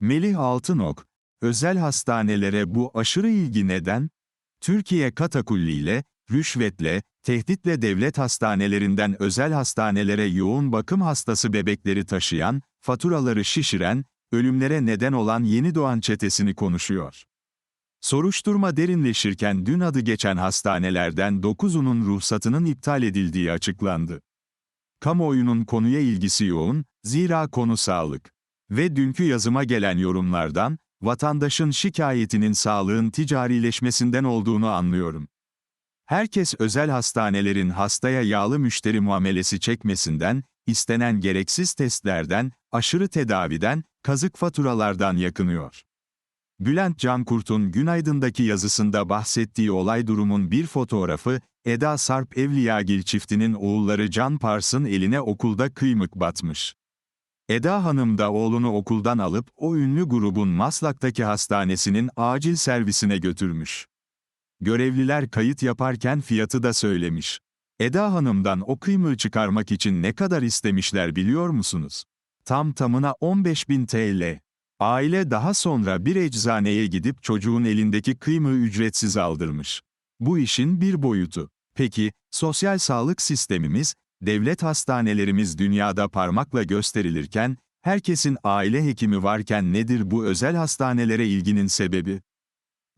Melih Altınok, özel hastanelere bu aşırı ilgi neden? Türkiye katakulliyle, rüşvetle, tehditle devlet hastanelerinden özel hastanelere yoğun bakım hastası bebekleri taşıyan, faturaları şişiren, ölümlere neden olan yeni doğan çetesini konuşuyor. Soruşturma derinleşirken dün adı geçen hastanelerden 9'unun ruhsatının iptal edildiği açıklandı. Kamuoyunun konuya ilgisi yoğun, zira konu sağlık. Ve dünkü yazıma gelen yorumlardan, vatandaşın şikayetinin sağlığın ticarileşmesinden olduğunu anlıyorum. Herkes özel hastanelerin hastaya yağlı müşteri muamelesi çekmesinden, istenen gereksiz testlerden, aşırı tedaviden, kazık faturalardan yakınıyor. Bülent Cankurt'un Günaydın'daki yazısında bahsettiği olay durumun bir fotoğrafı, Eda Sarp Evliyagil çiftinin oğulları Can Pars'ın eline okulda kıymık batmış. Eda Hanım da oğlunu okuldan alıp o ünlü grubun Maslak'taki hastanesinin acil servisine götürmüş. Görevliler kayıt yaparken fiyatı da söylemiş. Eda Hanım'dan o kıymığı çıkarmak için ne kadar istemişler biliyor musunuz? Tam tamına 15.000 TL. Aile daha sonra bir eczaneye gidip çocuğun elindeki kıymığı ücretsiz aldırmış. Bu işin bir boyutu. Peki, sosyal sağlık sistemimiz, devlet hastanelerimiz dünyada parmakla gösterilirken, herkesin aile hekimi varken nedir bu özel hastanelere ilginin sebebi?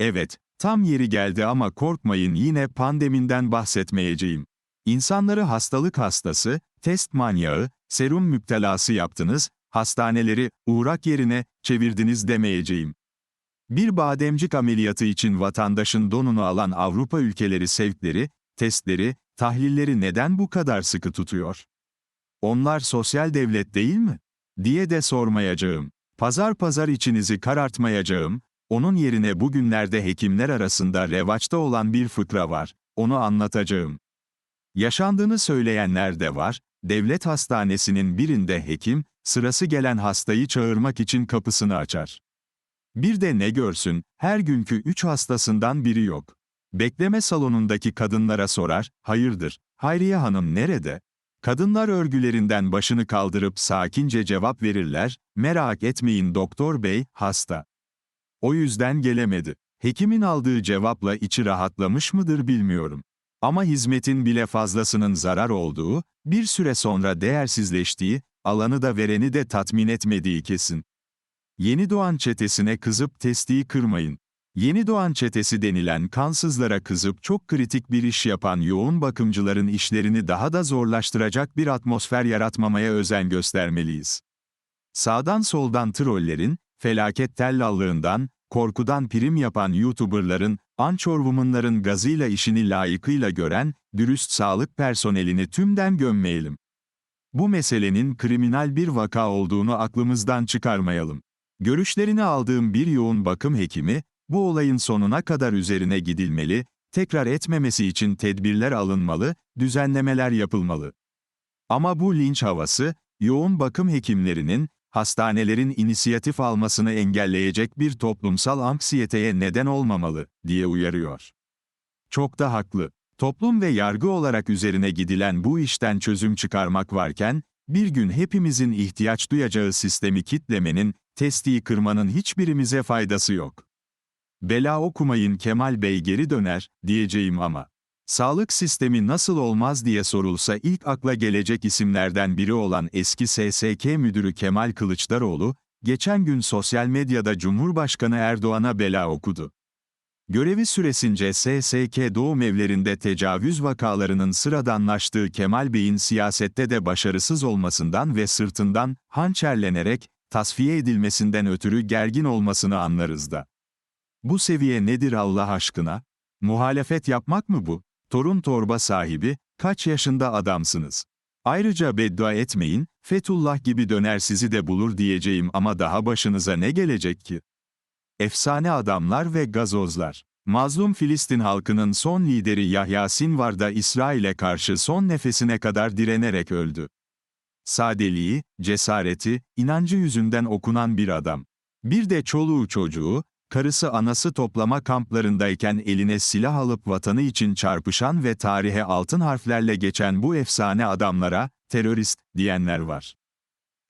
Evet, tam yeri geldi ama korkmayın yine pandeminden bahsetmeyeceğim. İnsanları hastalık hastası, test manyağı, serum müptelası yaptınız, hastaneleri uğrak yerine çevirdiniz demeyeceğim. Bir bademcik ameliyatı için vatandaşın donunu alan Avrupa ülkeleri sevkleri, testleri, tahlilleri neden bu kadar sıkı tutuyor? Onlar sosyal devlet değil mi? diye de sormayacağım. Pazar pazar içinizi karartmayacağım, onun yerine bugünlerde hekimler arasında revaçta olan bir fıkra var, onu anlatacağım. Yaşandığını söyleyenler de var, devlet hastanesinin birinde hekim, sırası gelen hastayı çağırmak için kapısını açar. Bir de ne görsün, her günkü üç hastasından biri yok. Bekleme salonundaki kadınlara sorar, hayırdır, Hayriye Hanım nerede? Kadınlar örgülerinden başını kaldırıp sakince cevap verirler, merak etmeyin doktor bey, hasta. O yüzden gelemedi. Hekimin aldığı cevapla içi rahatlamış mıdır bilmiyorum. Ama hizmetin bile fazlasının zarar olduğu, bir süre sonra değersizleştiği, alanı da vereni de tatmin etmediği kesin. Yeni doğan çetesine kızıp testiyi kırmayın. Yeni doğan çetesi denilen kansızlara kızıp çok kritik bir iş yapan yoğun bakımcıların işlerini daha da zorlaştıracak bir atmosfer yaratmamaya özen göstermeliyiz. Sağdan soldan trollerin, felaket tellallığından, korkudan prim yapan YouTuber'ların, ançorvumunların gazıyla işini layıkıyla gören, dürüst sağlık personelini tümden gömmeyelim. Bu meselenin kriminal bir vaka olduğunu aklımızdan çıkarmayalım. Görüşlerini aldığım bir yoğun bakım hekimi, bu olayın sonuna kadar üzerine gidilmeli, tekrar etmemesi için tedbirler alınmalı, düzenlemeler yapılmalı. Ama bu linç havası, yoğun bakım hekimlerinin, hastanelerin inisiyatif almasını engelleyecek bir toplumsal anksiyeteye neden olmamalı, diye uyarıyor. Çok da haklı. Toplum ve yargı olarak üzerine gidilen bu işten çözüm çıkarmak varken, bir gün hepimizin ihtiyaç duyacağı sistemi kitlemenin, testiyi kırmanın hiçbirimize faydası yok. Bela okumayın Kemal Bey geri döner, diyeceğim ama. Sağlık sistemi nasıl olmaz diye sorulsa ilk akla gelecek isimlerden biri olan eski SSK Müdürü Kemal Kılıçdaroğlu, geçen gün sosyal medyada Cumhurbaşkanı Erdoğan'a bela okudu. Görevi süresince SSK doğum evlerinde tecavüz vakalarının sıradanlaştığı Kemal Bey'in siyasette de başarısız olmasından ve sırtından hançerlenerek tasfiye edilmesinden ötürü gergin olmasını anlarız da. Bu seviye nedir Allah aşkına? Muhalefet yapmak mı bu? Torun torba sahibi, kaç yaşında adamsınız? Ayrıca beddua etmeyin, Fethullah gibi döner sizi de bulur diyeceğim ama daha başınıza ne gelecek ki? Efsane adamlar ve gazozlar. Mazlum Filistin halkının son lideri Yahya Sinvar da İsrail'e karşı son nefesine kadar direnerek öldü. Sadeliği, cesareti, inancı yüzünden okunan bir adam. Bir de çoluğu çocuğu, karısı anası toplama kamplarındayken eline silah alıp vatanı için çarpışan ve tarihe altın harflerle geçen bu efsane adamlara, terörist, diyenler var.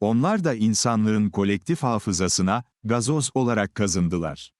Onlar da insanlığın kolektif hafızasına, gazoz olarak kazındılar.